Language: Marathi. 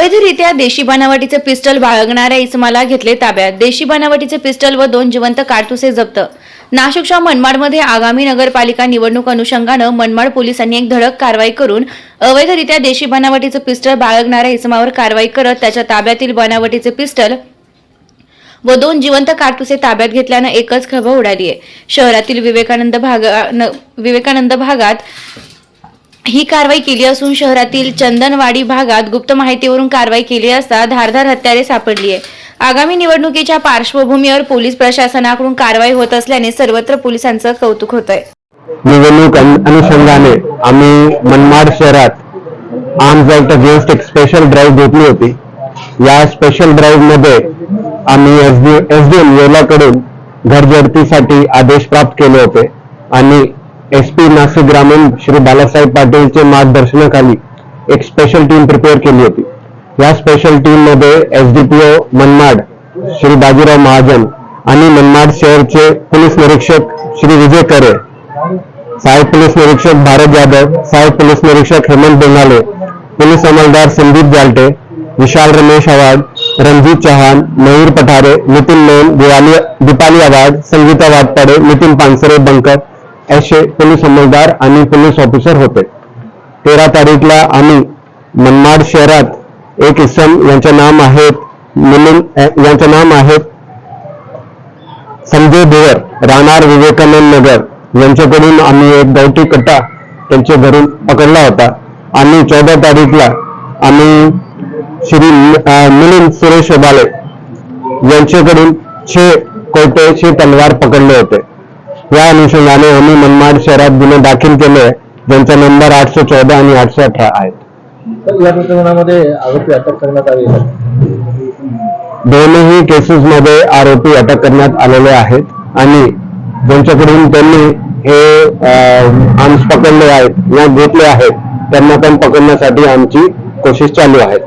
अवैधरित्या देशी बनावटीचे पिस्टल बाळगणाऱ्या इसमाला घेतले ताब्यात. देशी बनावटीचे पिस्टल व दोन जिवंत कारतुसे जप्त. नाशिकच्या मनमाडमध्ये आगामी नगरपालिका निवडणूक अनुषंगानं मनमाड पोलिसांनी एक धडक कारवाई करून अवैधरित्या देशी बनावटीचे पिस्टल बाळगणाऱ्या इसमावर कारवाई करत त्याच्या ताब्यातील बनावटीचे पिस्टल व दोन जिवंत कारतुसे ताब्यात घेतल्यानं एकच खळबळ उडाली आहे शहरातील विवेकानंद भागा विवेकानंद भागात ही कारवाई केली असून शहरातील चंदनवाडी भागात गुप्त माहितीवरून कारवाई केली असता धारधार हत्यारे सापडली आहे आगामी निवडणुकीच्या पार्श्वभूमीवर पोलीस प्रशासनाकडून कारवाई होत असल्याने सर्वत्र पोलिसांचं कौतुक होत आहे निवडणूक अनुषंगाने आम्ही मनमाड शहरात आर्म्स ऍक्ट अगेन्स्ट एक स्पेशल ड्राईव्ह घेतली होती. या स्पेशल ड्राईव्हमध्ये आम्ही एस डी एम येवलाकडून आदेश प्राप्त केले होते. आणि एस पी नाशिक ग्रामीण श्री बालासाहेब पाटीलचे मार्गदर्शनाखाली एक स्पेशल टीम प्रिपेअर केली होती. या स्पेशल टीममध्ये एसडीपीओ मनमाड श्री बाजीराव महाजन आणि मनमाड शहरचे पोलीस निरीक्षक श्री विजय करे सहाय्यक पोलीस निरीक्षक भारत यादव सहाय्यक पोलीस निरीक्षक हेमंत बेंगाले पोलीस अंमलदार संदीप जालटे विशाल रमेश आवाड रणजित चव्हाण मयूर पठारे नितीन मेन दिवाली दीपाली आवाड संगीता वाटपाडे नितीन पानसरे बंकर असे पोलीस अंमलदार आणि पोलीस ऑफिसर होते. तेरा तारीखला आम्ही मनमाड शहरात एक इसम यांचे नाम आहेत मिलिंद यांचे नाम आहेत संजय भुवर राहणार विवेकानंद नगर. यांच्याकडून आम्ही एक गावठी कट्टा त्यांच्या घरून पकडला होता. आणि चौदा तारीखला आम्ही श्री मिलिंद सुरेश ओबाले यांच्याकडून छे कोयते तलवार पकडले होते. या अनुषंगाने आम्ही मनमाड शहरात गुन्हे दाखल केले ज्यांचा नंबर आठशे चौदा आणि आठशे अठरा आहेत. या प्रकरणामध्ये आरोपी अटक करण्यात आले दोनही केसेस मध्ये आरोपी अटक करण्यात आलेले आहेत आणि ज्यांच्याकडून त्यांनी हे आर्म्स पकडले आहेत या घेतले आहेत त्यांना पण पकडण्यासाठी आमची कोशिश चालू आहे.